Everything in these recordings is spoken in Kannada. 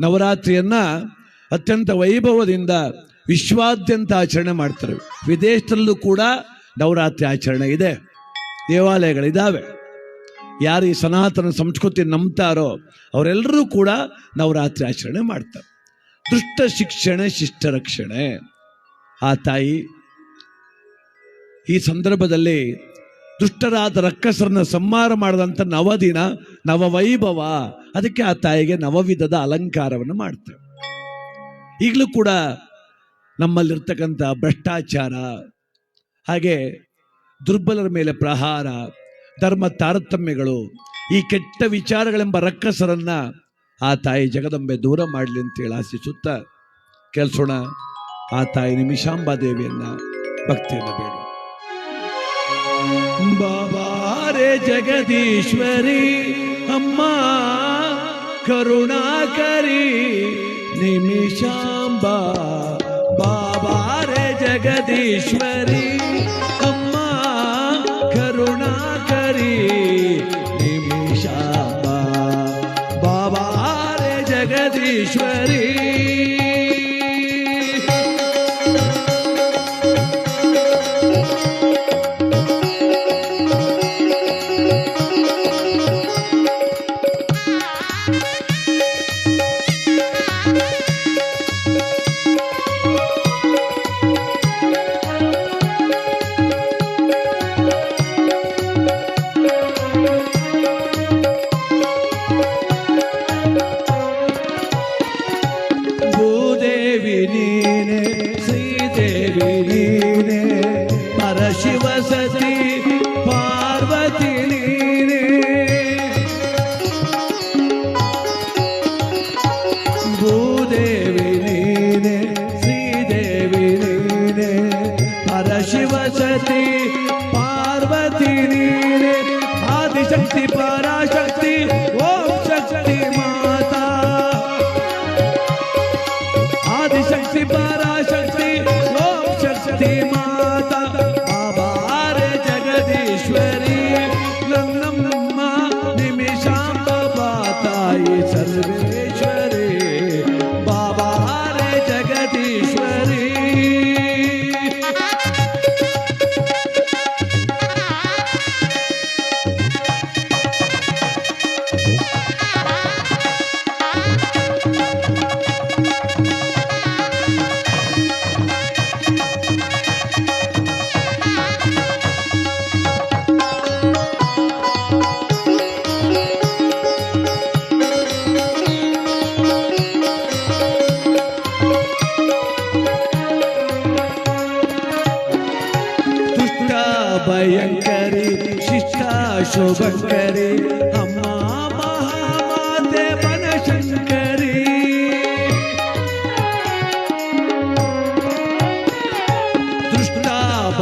ನವರಾತ್ರಿಯನ್ನ ಅತ್ಯಂತ ವೈಭವದಿಂದ ವಿಶ್ವಾದ್ಯಂತ ಆಚರಣೆ ಮಾಡ್ತಾರೆ. ವಿದೇಶದಲ್ಲೂ ಕೂಡ ನವರಾತ್ರಿ ಆಚರಣೆ ಇದೆ. ದೇವಾಲಯಗಳಿದ್ದಾವೆ ಯಾರು ಈ ಸನಾತನ ಸಂಸ್ಕೃತಿ ನಂಬ್ತಾರೋ ಅವರೆಲ್ಲರೂ ಕೂಡ ನವರಾತ್ರಿ ಆಚರಣೆ ಮಾಡ್ತಾರೆ. ದುಷ್ಟ ಶಿಕ್ಷಣ, ಶಿಷ್ಟ ರಕ್ಷಣೆ. ಆ ತಾಯಿ ಈ ಸಂದರ್ಭದಲ್ಲಿ ದುಷ್ಟರಾದ ರಕ್ಕಸರನ್ನ ಸಂಹಾರ ಮಾಡಿದಂಥ ನವದಿನ, ನವವೈಭವ. ಅದಕ್ಕೆ ಆ ತಾಯಿಗೆ ನವವಿಧದ ಅಲಂಕಾರವನ್ನು ಮಾಡ್ತೇವೆ. ಈಗಲೂ ಕೂಡ ನಮ್ಮಲ್ಲಿರ್ತಕ್ಕಂಥ ಭ್ರಷ್ಟಾಚಾರ, ಹಾಗೆ ದುರ್ಬಲರ ಮೇಲೆ ಪ್ರಹಾರ, ಧರ್ಮ ತಾರತಮ್ಯಗಳು, ಈ ಕೆಟ್ಟ ವಿಚಾರಗಳೆಂಬ ರಕ್ಕಸರನ್ನ ಆ ತಾಯಿ ಜಗದಂಬೆ ದೂರ ಮಾಡಲಿ ಅಂತೇಳಿ ಆಶಿಸುತ್ತಾ ಕೇಳಿಸೋಣ. ಆ ತಾಯಿ ನಿಮಿಷಾಂಬಾ ದೇವಿಯನ್ನ ಭಕ್ತಿಯನ್ನು ಬೇಡ బాబా రే జగదీశ్వరి అమ్మా కరుణాకరి నిమిషాంబా బాబా రే జగదీశ్వరి అమ్మా కరుణాకరి నిమిషాంబా బాబా రే జగదీశ్వరి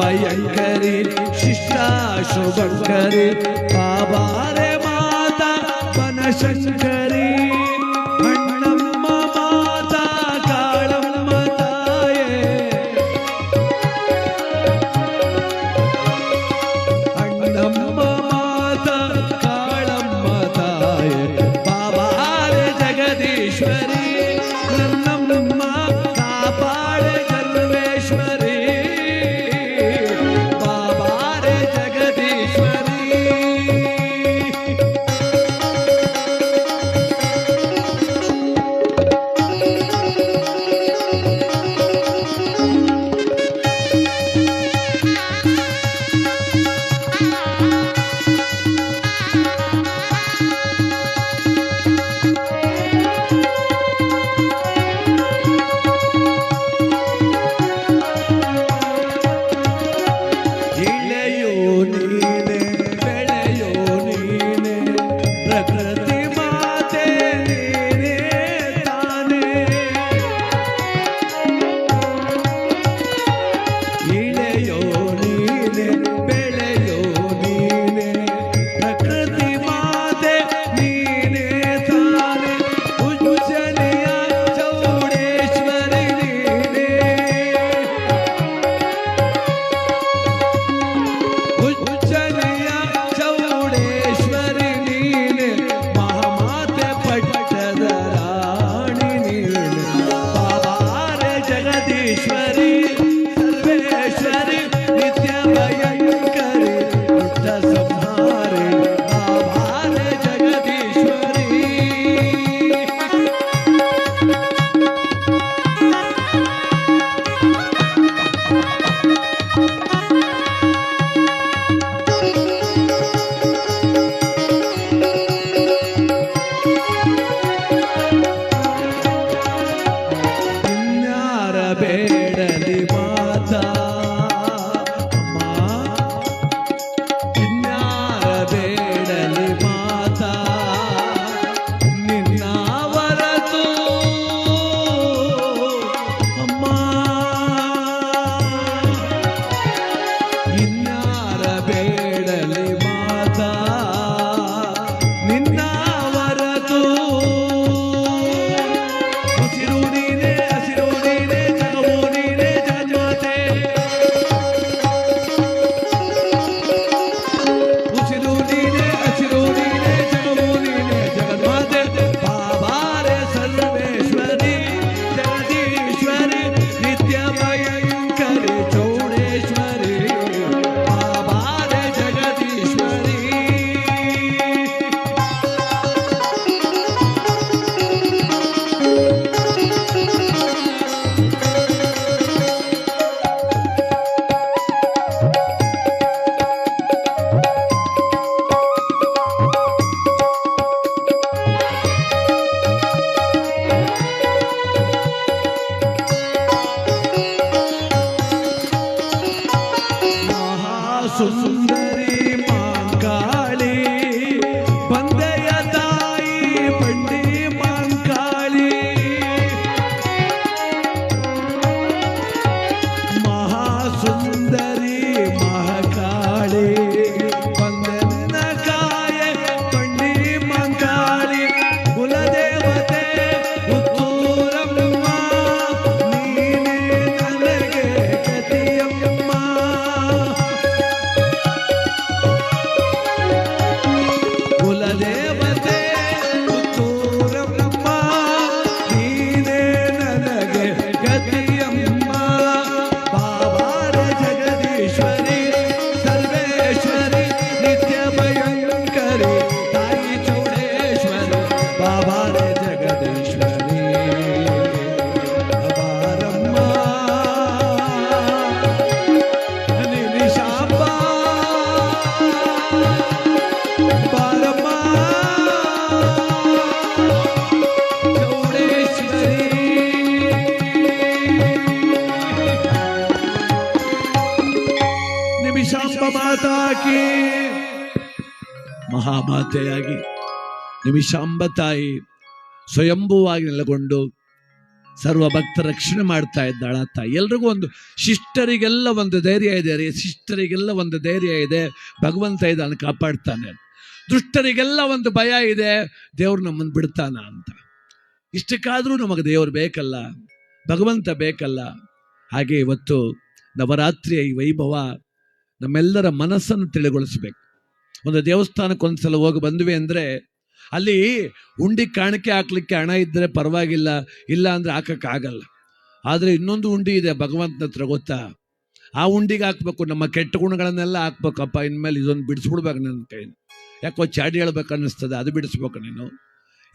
भयंकरी शिष्टा शुभंकरी बाबा रे माता बन शंकर ನಿಮಿಷಾಂಬ ತಾಯಿ ಸ್ವಯಂಭುವಾಗಿ ನೆಲೆಗೊಂಡು ಸರ್ವ ಭಕ್ತ ರಕ್ಷಣೆ ಮಾಡ್ತಾ ಇದ್ದಾಳ ತಾಯಿ ಎಲ್ರಿಗೂ ಒಂದು ಶಿಷ್ಟರಿಗೆಲ್ಲ ಒಂದು ಧೈರ್ಯ ಇದೆ ರೀ. ಶಿಷ್ಟರಿಗೆಲ್ಲ ಒಂದು ಧೈರ್ಯ ಇದೆ. ಭಗವಂತ ಇದನ್ನು ಕಾಪಾಡ್ತಾನೆ. ದುಷ್ಟರಿಗೆಲ್ಲ ಒಂದು ಭಯ ಇದೆ. ದೇವ್ರು ನಮ್ಮನ್ನು ಬಿಡ್ತಾನ ಅಂತ. ಇಷ್ಟಕ್ಕಾದರೂ ನಮಗೆ ದೇವರು ಬೇಕಲ್ಲ, ಭಗವಂತ ಬೇಕಲ್ಲ. ಹಾಗೆ ಇವತ್ತು ನವರಾತ್ರಿಯ ಈ ವೈಭವ ನಮ್ಮೆಲ್ಲರ ಮನಸ್ಸನ್ನು ತಿಳಿಗೊಳಿಸ್ಬೇಕು. ಒಂದು ದೇವಸ್ಥಾನಕ್ಕೆ ಒಂದ್ಸಲ ಹೋಗಿ ಬಂದ್ವಿ ಅಂದರೆ ಅಲ್ಲಿ ಉಂಡಿ ಕಾಣಿಕೆ ಹಾಕ್ಲಿಕ್ಕೆ ಹಣ ಇದ್ದರೆ ಪರವಾಗಿಲ್ಲ, ಇಲ್ಲ ಅಂದರೆ ಹಾಕಕ್ಕಾಗಲ್ಲ ಆದರೆ ಇನ್ನೊಂದು ಉಂಡಿ ಇದೆ ಭಗವಂತನ ಹತ್ರ ಗೊತ್ತಾ? ಆ ಉಂಡಿಗೆ ಹಾಕ್ಬೇಕು, ನಮ್ಮ ಕೆಟ್ಟ ಗುಣಗಳನ್ನೆಲ್ಲ ಹಾಕ್ಬೇಕಪ್ಪ, ಇನ್ಮೇಲೆ ಇದೊಂದು ಬಿಡಿಸ್ಬಿಡ್ಬೇಕು ನನ್ನ ಕೈ ಯಾಕೋ ಚಾಡಿ ಹೇಳ್ಬೇಕು ಅನ್ನಿಸ್ತದೆ, ಅದು ಬಿಡಿಸ್ಬೇಕು ನೀನು.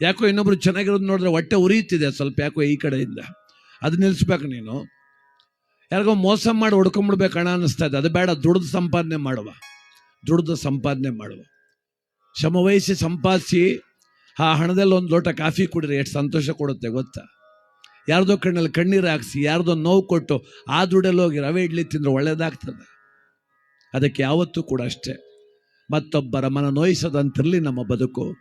ಯಾಕೋ ಇನ್ನೊಬ್ರು ಚೆನ್ನಾಗಿರೋದು ನೋಡಿದ್ರೆ ಹೊಟ್ಟೆ ಉರಿಯುತ್ತಿದೆ ಸ್ವಲ್ಪ, ಯಾಕೋ ಈ ಕಡೆಯಿಂದ. ಅದು ನಿಲ್ಲಿಸ್ಬೇಕು ನೀನು. ಯಾರಿಗೋ ಮೋಸ ಮಾಡಿ ಹೊಡ್ಕೊಂಬಿಡ್ಬೇಕು ಹಣ ಅನ್ನಿಸ್ತಾ ಇದೆ ಅದು ಬೇಡ, ದುಡ್ದು ಸಂಪಾದನೆ ಮಾಡುವ. ದುಡ್ದು ಸಂಪಾದನೆ ಮಾಡುವ. ಶ್ರಮವಹಿಸಿ ಸಂಪಾದಿಸಿ ಆ ಹಣದಲ್ಲಿ ಒಂದು ಲೋಟ ಕಾಫಿ ಕುಡಿದ್ರೆ ಎಷ್ಟು ಸಂತೋಷ ಕೊಡುತ್ತೆ ಗೊತ್ತಾ? ಯಾರ್ದೋ ಕಣ್ಣಲ್ಲಿ ಕಣ್ಣೀರು ಹಾಕ್ಸಿ, ಯಾರ್ದೋ ನೋವು ಕೊಟ್ಟು ಆ ದುಡ್ಡಲ್ಲಿ ಹೋಗಿ ರವೆ ಇಡ್ಲಿ ತಿಂದ್ರೆ ಒಳ್ಳೇದಾಗ್ತದೆ. ಅದಕ್ಕೆ ಯಾವತ್ತೂ ಕೂಡ ಅಷ್ಟೇ. ಮತ್ತೊಬ್ಬರ ಮನ ನೋಯಿಸದಂತಿರಲಿ ನಮ್ಮ ಬದುಕು.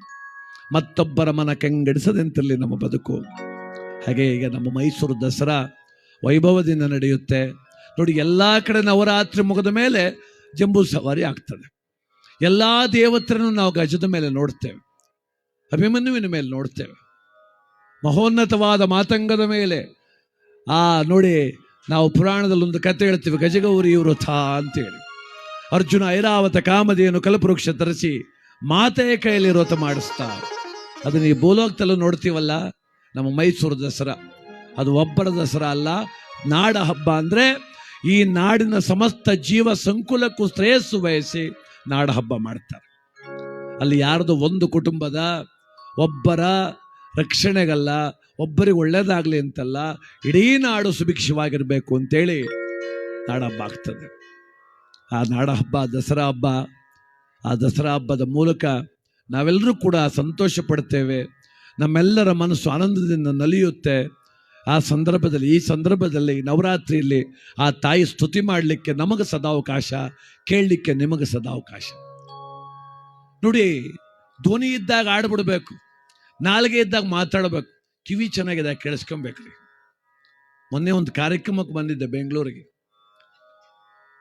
ಮತ್ತೊಬ್ಬರ ಮನ ಕೆಂಗಡಿಸದಂತಿರಲಿ ನಮ್ಮ ಬದುಕು. ಹಾಗೆ ಈಗ ನಮ್ಮ ಮೈಸೂರು ದಸರಾ ವೈಭವದಿಂದ ನಡೆಯುತ್ತೆ. ನೋಡಿ, ಎಲ್ಲ ಕಡೆ ನವರಾತ್ರಿ ಮುಗಿದ ಮೇಲೆ ಜಂಬೂ ಸವಾರಿ ಆಗ್ತದೆ. ಎಲ್ಲ ದೇವತ್ರನೂ ನಾವು ಗಜದ ಮೇಲೆ ನೋಡ್ತೇವೆ. ಅಭಿಮನ್ಯುವಿನ ಮೇಲೆ ನೋಡ್ತೇವೆ. ಮಹೋನ್ನತವಾದ ಮಾತಂಗದ ಮೇಲೆ. ಆ, ನೋಡಿ, ನಾವು ಪುರಾಣದಲ್ಲಿ ಒಂದು ಕತೆ ಹೇಳ್ತೀವಿ, ಗಜಗೌರಿ ವೃಥ ಅಂತೇಳಿ. ಅರ್ಜುನ ಐರಾವತ ಕಾಮಧೇನು ಕಲಪವೃಕ್ಷ ತರಿಸಿ ಮಾತೆಯ ಕೈಯಲ್ಲಿ ವ್ರತ ಮಾಡಿಸ್ತಾ ಅದನ್ನ ಈ ಭೂಲೋಕದಲ್ಲೂ ನೋಡ್ತೀವಲ್ಲ, ನಮ್ಮ ಮೈಸೂರು ದಸರಾ. ಅದು ಒಬ್ಬರ ದಸರಾ ಅಲ್ಲ, ನಾಡ ಹಬ್ಬ ಅಂದರೆ ಈ ನಾಡಿನ ಸಮಸ್ತ ಜೀವ ಸಂಕುಲಕ್ಕೂ ಶ್ರೇಯಸ್ಸು ಬಯಸಿ ನಾಡ ಹಬ್ಬ ಮಾಡ್ತಾರೆ. ಅಲ್ಲಿ ಯಾರ್ದು ಒಂದು ಕುಟುಂಬದ ಒಬ್ಬರ ರಕ್ಷಣೆಗಲ್ಲ, ಒಬ್ಬರಿಗೆ ಒಳ್ಳೇದಾಗಲಿ ಅಂತಲ್ಲ, ಇಡೀ ನಾಡು ಸುಭಿಕ್ಷವಾಗಿರಬೇಕು ಅಂತೇಳಿ ನಾಡಹಬ್ಬ ಆಗ್ತದೆ. ಆ ನಾಡಹಬ್ಬ ದಸರಾ ಹಬ್ಬ, ಆ ದಸರಾ ಹಬ್ಬದ ಮೂಲಕ ನಾವೆಲ್ಲರೂ ಕೂಡ ಸಂತೋಷ ಪಡ್ತೇವೆ. ನಮ್ಮೆಲ್ಲರ ಮನಸ್ಸು ಆನಂದದಿಂದ ನಲಿಯುತ್ತೆ. ಆ ಸಂದರ್ಭದಲ್ಲಿ, ಈ ಸಂದರ್ಭದಲ್ಲಿ ನವರಾತ್ರಿಯಲ್ಲಿ ಆ ತಾಯಿ ಸ್ತುತಿ ಮಾಡಲಿಕ್ಕೆ ನಮಗೆ ಸದಾವಕಾಶ ಕೇಳಲಿಕ್ಕೆ ನಿಮಗೆ ಸದಾವಕಾಶ ನೋಡಿ, ಧ್ವನಿ ಇದ್ದಾಗ ಆಡ್ಬಿಡ್ಬೇಕು. ನಾಲ್ಗೆ ಇದ್ದಾಗ ಮಾತಾಡಬೇಕು. ಕಿವಿ ಚೆನ್ನಾಗಿದೆ, ಕೇಳಿಸ್ಕೊಬೇಕ್ರಿ. ಮೊನ್ನೆ ಒಂದು ಕಾರ್ಯಕ್ರಮಕ್ಕೆ ಬಂದಿದ್ದೆ ಬೆಂಗಳೂರಿಗೆ.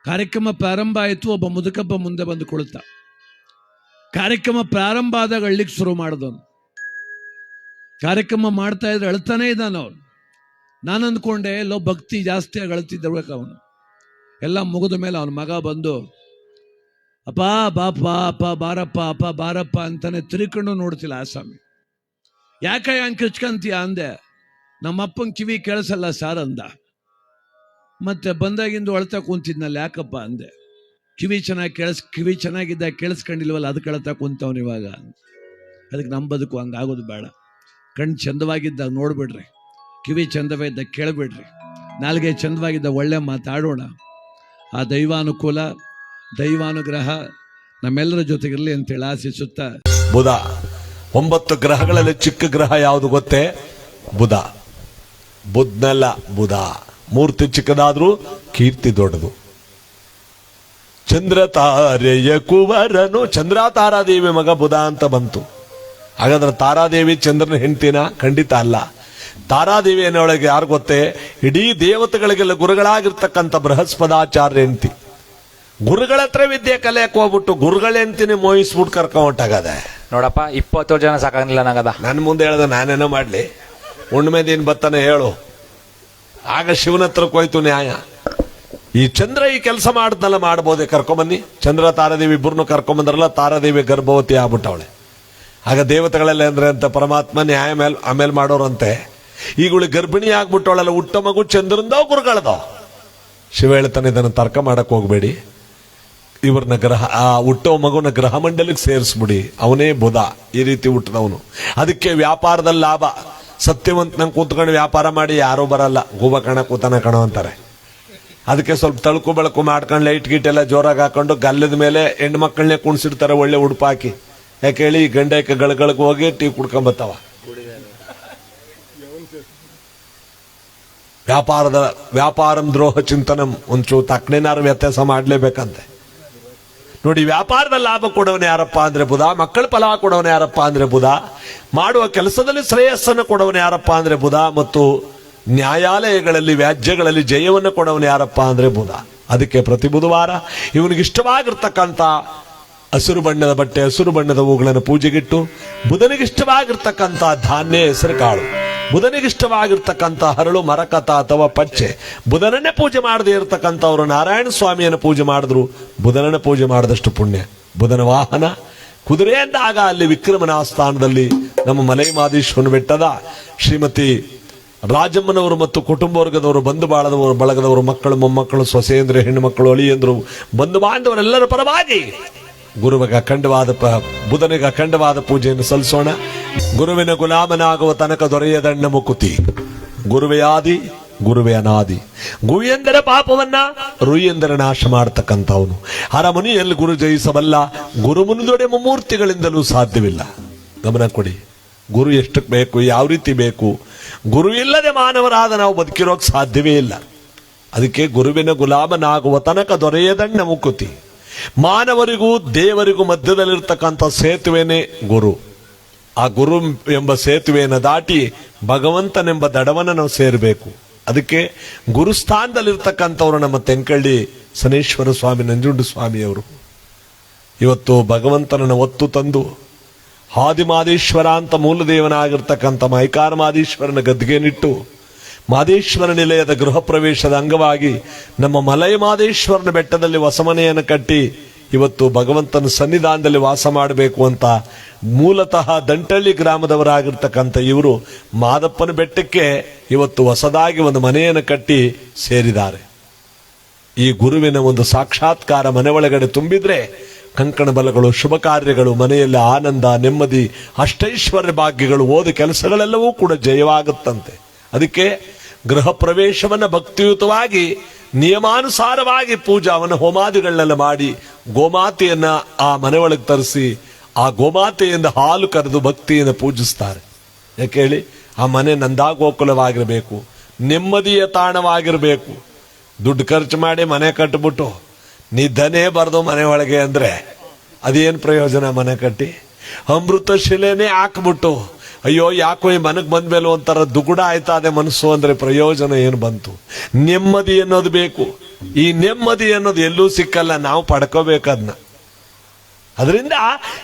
ಕಾರ್ಯಕ್ರಮ ಪ್ರಾರಂಭ ಆಯಿತು, ಒಬ್ಬ ಮುದುಕಪ್ಪ ಮುಂದೆ ಬಂದು ಕುಳಿತ. ಕಾರ್ಯಕ್ರಮ ಪ್ರಾರಂಭ ಆದಾಗ ಅಳ್ಳಿಗೆ ಶುರು ಮಾಡಿದವನು. ಕಾರ್ಯಕ್ರಮ ಮಾಡ್ತಾ ಇದ್ರೆ ಅಳ್ತಾನೆ ಇದ್ದಾನೆ ಅವನು. ನಾನು ಅಂದ್ಕೊಂಡೆ ಎಲ್ಲೋ ಭಕ್ತಿ ಜಾಸ್ತಿ ಆಗಿ ಅಳ್ತಿದ್ದಿರ್ಬೇಕು ಅವನು. ಎಲ್ಲ ಮುಗಿದ ಮೇಲೆ ಅವನ ಮಗ ಬಂದು, ಅಪ್ಪ ಬಾಪ ಅಪ್ಪ, ಬಾರಪ್ಪ ಅಪ್ಪ, ಬಾರಪ್ಪ ಅಂತಾನೆ ತಿರುಕೊಂಡು ನೋಡ್ತಿಲ್ಲ ಆ ಸ್ವಾಮಿ. ಯಾಕ ಹಂಗೆ ಕಿಚ್ಕಂತೀಯ ಅಂದೆ, ನಮ್ಮಪ್ಪನ ಕಿವಿ ಕೇಳಿಸಲ್ಲ ಸಾರ್ ಅಂದ. ಮತ್ತೆ ಬಂದಾಗಿಂದು ಅಳ್ತಾ ಕುಂತಿದ್ನಲ್ಲ ಯಾಕಪ್ಪ ಅಂದೆ. ಕಿವಿ ಚೆನ್ನಾಗಿ ಕೇಳಿಸ್, ಕಿವಿ ಚೆನ್ನಾಗಿದ್ದ ಕೇಳಿಸ್ಕೊಂಡಿಲ್ವಲ್ಲ ಅದಕ್ಕೆ ಅಳ್ತಾ ಕುಂತವ್ನು ಇವಾಗ. ಅದಕ್ಕೆ ನಮ್ಮ ಬದುಕು ಹಂಗಾಗೋದು ಬೇಡ. ಕಣ್ಣು ಚಂದವಾಗಿದ್ದ ನೋಡ್ಬಿಡ್ರಿ. ಕಿವಿ ಚಂದವಾಗಿದ್ದ ಕೇಳಿಬಿಡ್ರಿ. ನಾಲ್ಗೆ ಚಂದವಾಗಿದ್ದ ಒಳ್ಳೆ ಮಾತಾಡೋಣ. ಆ ದೈವಾನುಕೂಲ, ದೈವಾನುಗ್ರಹ ನಮ್ಮೆಲ್ಲರ ಜೊತೆಗಿರಲಿ ಅಂತೇಳಿ ಆಶಿಸುತ್ತಾ. ಬುಧ. ಒಂಬತ್ತು ಗ್ರಹಗಳಲ್ಲಿ ಚಿಕ್ಕ ಗ್ರಹ ಯಾವುದು ಗೊತ್ತೇ? ಬುಧ. ಬುದ್ನಲ್ಲ ಬುಧ. ಮೂರ್ತಿ ಚಿಕ್ಕದಾದ್ರೂ ಕೀರ್ತಿ ದೊಡ್ಡದು. ಚಂದ್ರ ತಾರೆಯ ಕುವರನು, ಚಂದ್ರ ತಾರಾದೇವಿ ಮಗ ಬುಧ ಅಂತ ಬಂತು. ಹಾಗಾದ್ರೆ ತಾರಾದೇವಿ ಚಂದ್ರನ ಹೆಂಡ್ತಿನ? ಖಂಡಿತ ಅಲ್ಲ. ತಾರಾದೇವಿ ಅನ್ನೋಳಗೆ ಯಾರು ಗೊತ್ತೇ? ಇಡೀ ದೇವತೆಗಳಿಗೆಲ್ಲ ಗುರುಗಳಾಗಿರ್ತಕ್ಕಂಥ ಬೃಹಸ್ಪದಾಚಾರ್ಯ ಹೆಂಡ್ತಿ. ಗುರುಗಳ ಹತ್ರ ವಿದ್ಯೆ ಕಲಿಯಕ್ಕೆ ಹೋಗ್ಬಿಟ್ಟು ಗುರುಗಳ ಹೆಂಡ್ತಿನೇ ಮೋಹಿಸ್ಬಿಟ್ಟು ಕರ್ಕೊಂಡೋಗ್ಟಾಗದೆ ನೋಡಪ್ಪ, ಇಪ್ಪತ್ತೇಳು ಜನ ಸಾಕಾಗಿಲ್ಲ ನಂಗದ. ನನ್ನ ಮುಂದೆ ಹೇಳ್ದ ನಾನೇನೋ ಮಾಡ್ಲಿ. ಹುಣ್ಣಿಮೆ ದಿನ ಬತ್ತಾನೆ ಹೇಳು. ಆಗ ಶಿವನ ಹತ್ರಕ್ಕೆ ಹೋಯ್ತು ನ್ಯಾಯ. ಈ ಚಂದ್ರ ಈ ಕೆಲಸ ಮಾಡ್ದಲ್ಲ, ಮಾಡ್ಬೋದೆ, ಕರ್ಕೊಂಬನ್ನಿ. ಚಂದ್ರ, ತಾರಾದೇವಿ ಇಬ್ಬರನ್ನು ಕರ್ಕೊಂಬಂದ್ರಲ್ಲ, ತಾರಾದೇವಿ ಗರ್ಭವತಿ ಆಗ್ಬಿಟ್ಟವಳೆ. ಆಗ ದೇವತೆಗಳೆಲ್ಲ ಅಂದ್ರೆ ಅಂತ ಪರಮಾತ್ಮ ನ್ಯಾಯ ಮೇಲ್ ಆಮೇಲೆ ಮಾಡೋರಂತೆ. ಈಗಳು ಗರ್ಭಿಣಿ ಆಗ್ಬಿಟ್ಟವಳೆಲ್ಲ, ಹುಟ್ಟ ಮಗು ಚಂದ್ರಂದೋ ಗುರುಗಳದೋ? ಶಿವ ಹೇಳ್ತಾನೆ, ಇದನ್ನು ತರ್ಕ ಮಾಡಕ್ ಹೋಗ್ಬೇಡಿ. ಇವ್ರನ್ನ ಗ್ರಹ, ಆ ಹುಟ್ಟೋ ಮಗುನ ಗ್ರಹ ಮಂಡಲಕ್ಕೆ ಸೇರಿಸ್ಬಿಡಿ. ಅವನೇ ಬುಧ, ಈ ರೀತಿ ಹುಟ್ಟಿದವನು ಅದಕ್ಕೆ ವ್ಯಾಪಾರದಲ್ಲಿ ಲಾಭ. ಸತ್ಯವಂತನಂಗೆ ಕೂತ್ಕೊಂಡು ವ್ಯಾಪಾರ ಮಾಡಿ ಯಾರೂ ಬರಲ್ಲ. ಗೂಬ ಕಣ, ಕೂತನ ಕಣ ಅಂತಾರೆ. ಅದಕ್ಕೆ ಸ್ವಲ್ಪ ತಳುಕು ಬೆಳಕು ಮಾಡ್ಕೊಂಡು ಲೈಟ್ ಗೀಟ್ ಎಲ್ಲ ಜೋರಾಗಿ ಹಾಕೊಂಡು ಗಲ್ಲದ ಮೇಲೆ ಹೆಣ್ಣು ಮಕ್ಕಳನ್ನೇ ಕುಣಿಸಿರ್ತಾರೆ ಒಳ್ಳೆ ಉಡುಪು ಹಾಕಿ ಯಾಕೆ ಹೇಳಿ ಗಂಡಕ್ಕೆ ಗಳಗಳಿಗೆ ಹೋಗಿ ಟೀ ಕುಡ್ಕೊಂಬತ್ತಾವ. ವ್ಯಾಪಾರದ, ವ್ಯಾಪಾರಂ ದ್ರೋಹ ಚಿಂತನಂ. ಒಂಚೂರು ತಕ್ಕನೇನಾರು ವ್ಯತ್ಯಾಸ ಮಾಡಲೇಬೇಕಂತೆ. ನೋಡಿ, ವ್ಯಾಪಾರದ ಲಾಭ ಕೊಡೋನು ಯಾರಪ್ಪ ಅಂದ್ರೆ ಬುಧ, ಮಕ್ಕಳ ಫಲ ಕೊಡೋನು ಯಾರಪ್ಪ ಅಂದ್ರೆ ಬುಧ, ಮಾಡುವ ಕೆಲಸದಲ್ಲಿ ಶ್ರೇಯಸ್ಸನ್ನು ಕೊಡೋನು ಯಾರಪ್ಪ ಅಂದ್ರೆ ಬುಧ, ಮತ್ತು ನ್ಯಾಯಾಲಯಗಳಲ್ಲಿ, ವ್ಯಾಜ್ಯಗಳಲ್ಲಿ ಜಯವನ್ನು ಕೊಡೋನು ಯಾರಪ್ಪ ಅಂದ್ರೆ ಬುಧ. ಅದಕ್ಕೆ ಪ್ರತಿ ಬುಧವಾರ ಇವನಿಗೆ ಇಷ್ಟವಾಗಿರ್ತಕ್ಕಂಥ ಹಸಿರು ಬಣ್ಣದ ಬಟ್ಟೆ, ಹಸಿರು ಬಣ್ಣದ ಹೂಗಳನ್ನು ಪೂಜೆಗಿಟ್ಟು ಬುಧನಿಗೆ ಇಷ್ಟವಾಗಿರ್ತಕ್ಕಂಥ ಧಾನ್ಯ ಹೆಸರು ಕಾಳು. ಬುಧನಿಗೆ ಇಷ್ಟವಾಗಿರ್ತಕ್ಕಂಥ ಹರಳು, ಮರಕತ ಅಥವಾ ಪಚ್ಚೆ ಬುಧನನ್ನೇ ಪೂಜೆ ಮಾಡದೇ ಇರತಕ್ಕಂಥವ್ರು ನಾರಾಯಣ ಸ್ವಾಮಿಯನ್ನು ಪೂಜೆ ಮಾಡಿದ್ರು, ಬುಧನನ್ನ ಪೂಜೆ ಮಾಡಿದಷ್ಟು ಪುಣ್ಯ. ಬುಧನ ವಾಹನ ಕುದುರೆ ಅಂದಾಗ ಅಲ್ಲಿ ವಿಕ್ರಮನ ಆಸ್ಥಾನದಲ್ಲಿ ನಮ್ಮ ಮಲೈ ಮಾದೇಶ್ವರನ ಬೆಟ್ಟದ ಶ್ರೀಮತಿ ರಾಜಮ್ಮನವರು ಮತ್ತು ಕುಟುಂಬ ವರ್ಗದವರು, ಬಂಧು ಬಾಳದವರು, ಬಳಗದವರು, ಮಕ್ಕಳು, ಮೊಮ್ಮಕ್ಕಳು ಸೊಸೆಯಂದ್ರು ಹೆಣ್ಣು ಮಕ್ಕಳು, ಅಳಿಯಂದ್ರು, ಬಂಧು ಬಾಂಧವರೆಲ್ಲರ ಪರವಾಗಿ ಗುರುವಿಗೆ ಅಖಂಡವಾದ ಬುಧನಿಗೆ ಅಖಂಡವಾದ ಪೂಜೆಯನ್ನು ಸಲ್ಲಿಸೋಣ. ಗುರುವಿನ ಗುಲಾಮನಾಗುವ ತನಕ ದೊರೆಯದಣ್ಣ ಮುಕುತಿ. ಗುರುವೇ ಆದಿ, ಗುರುವೇ ಅನಾದಿ. ಗುಯೆಂದರೆ ಪಾಪವನ್ನ ರು ಎಂದರೆ ನಾಶ ಮಾಡತಕ್ಕಂಥವನು. ಅರಮನೆಯಲ್ಲಿ ಗುರು ಜಯಿಸಬಲ್ಲ, ಗುರು ಮುನಿದೊಡೆ ಮೂರ್ತಿಗಳಿಂದಲೂ ಸಾಧ್ಯವಿಲ್ಲ. ಗಮನ ಕೊಡಿ, ಗುರು ಎಷ್ಟಕ್ಕೆ ಬೇಕು, ಯಾವ ರೀತಿ ಬೇಕು. ಗುರು ಇಲ್ಲದೆ ಮಾನವರಾದ ನಾವು ಬದುಕಿರೋಕೆ ಸಾಧ್ಯವೇ ಇಲ್ಲ. ಅದಕ್ಕೆ ಗುರುವಿನ ಗುಲಾಮನಾಗುವ ತನಕ ದೊರೆಯದಣ್ಣ ಮುಕುತಿ. ಮಾನವರಿಗೂ ದೇವರಿಗೂ ಮಧ್ಯದಲ್ಲಿರ್ತಕ್ಕಂಥ ಸೇತುವೆನೇ ಗುರು. ಆ ಗುರು ಎಂಬ ಸೇತುವೆಯನ್ನು ದಾಟಿ ಭಗವಂತನೆಂಬ ದಡವನ್ನು ನಾವು ಸೇರಬೇಕು. ಅದಕ್ಕೆ ಗುರುಸ್ಥಾನದಲ್ಲಿರ್ತಕ್ಕಂಥವ್ರು ನಮ್ಮ ತೆಂಕಳ್ಳಿ ಸನೇಶ್ವರ ಸ್ವಾಮಿ, ನಂಜುಂಡು ಸ್ವಾಮಿಯವರು. ಇವತ್ತು ಭಗವಂತನನ್ನು ಒತ್ತು ತಂದು ಹಾದಿಮಾದೇಶ್ವರ ಅಂತ ಮೂಲದೇವನಾಗಿರ್ತಕ್ಕಂಥ ಮೈಕಾರ ಮಾದೇಶ್ವರನ ಗದ್ದಿಗೆನಿಟ್ಟು ಮಾದೇಶ್ವರ ನಿಲಯದ ಗೃಹ ಪ್ರವೇಶದ ಅಂಗವಾಗಿ ನಮ್ಮ ಮಲಯ ಮಾದೇಶ್ವರನ ಬೆಟ್ಟದಲ್ಲಿ ವಸಮನೆಯನ್ನು ಕಟ್ಟಿ ಇವತ್ತು ಭಗವಂತನ ಸನ್ನಿಧಾನದಲ್ಲಿ ವಾಸ ಮಾಡಬೇಕು ಅಂತ ಮೂಲತಃ ದಂಟಳ್ಳಿ ಗ್ರಾಮದವರಾಗಿರ್ತಕ್ಕಂಥ ಇವರು ಮಾದಪ್ಪನ ಬೆಟ್ಟಕ್ಕೆ ಇವತ್ತು ಹೊಸದಾಗಿ ಒಂದು ಮನೆಯನ್ನು ಕಟ್ಟಿ ಸೇರಿದ್ದಾರೆ. ಈ ಗುರುವಿನ ಒಂದು ಸಾಕ್ಷಾತ್ಕಾರ ಮನೆ ಒಳಗಡೆ ತುಂಬಿದ್ರೆ ಕಂಕಣ ಬಲಗಳು, ಶುಭ ಕಾರ್ಯಗಳು, ಮನೆಯಲ್ಲಿ ಆನಂದ, ನೆಮ್ಮದಿ, ಅಷ್ಟೈಶ್ವರ್ಯ ಭಾಗ್ಯಗಳು, ಓದ ಕೆಲಸಗಳೆಲ್ಲವೂ ಕೂಡ ಜಯವಾಗುತ್ತಂತೆ. ಅದಕ್ಕೆ ಗೃಹ ಪ್ರವೇಶವನ್ನು ಭಕ್ತಿಯುತವಾಗಿ ನಿಯಮಾನುಸಾರವಾಗಿ ಪೂಜಾವನ್ನು ಹೋಮಾದಿಗಳನ್ನೆಲ್ಲ ಮಾಡಿ ಗೋಮಾತೆಯನ್ನ ಆ ಮನೆ ಒಳಗೆ ತರಿಸಿ ಆ ಗೋಮಾತೆಯಿಂದ ಹಾಲು ಕರೆದು ಭಕ್ತಿಯಿಂದ ಪೂಜಿಸ್ತಾರೆ. ಯಾಕೆ ಹೇಳಿ? ಆ ಮನೆ ನಂದಾಗೋಕುಲವಾಗಿರಬೇಕು, ನೆಮ್ಮದಿಯ ತಾಣವಾಗಿರಬೇಕು. ದುಡ್ಡು ಖರ್ಚು ಮಾಡಿ ಮನೆ ಕಟ್ಟಿಬಿಟ್ಟು ನಿದ್ದನೇ ಬರೆದು ಮನೆ ಒಳಗೆ ಅಂದ್ರೆ ಅದೇನು ಪ್ರಯೋಜನ ಮನೆ ಕಟ್ಟಿ? ಅಮೃತ ಶಿಲೆನೇ ಹಾಕ್ಬಿಟ್ಟು ಅಯ್ಯೋ, ಯಾಕೋ ಈ ಮನಗ್ ಬಂದ್ಮೇಲೆ ಒಂಥರ ದುಗುಡ ಆಯ್ತಾ ಅದೇ ಮನಸ್ಸು ಅಂದ್ರೆ ಪ್ರಯೋಜನ ಏನು ಬಂತು? ನೆಮ್ಮದಿ ಅನ್ನೋದು ಬೇಕು. ಈ ನೆಮ್ಮದಿ ಅನ್ನೋದು ಎಲ್ಲೂ ಸಿಕ್ಕಲ್ಲ, ನಾವು ಪಡ್ಕೋಬೇಕದ್ನ ಅದರಿಂದ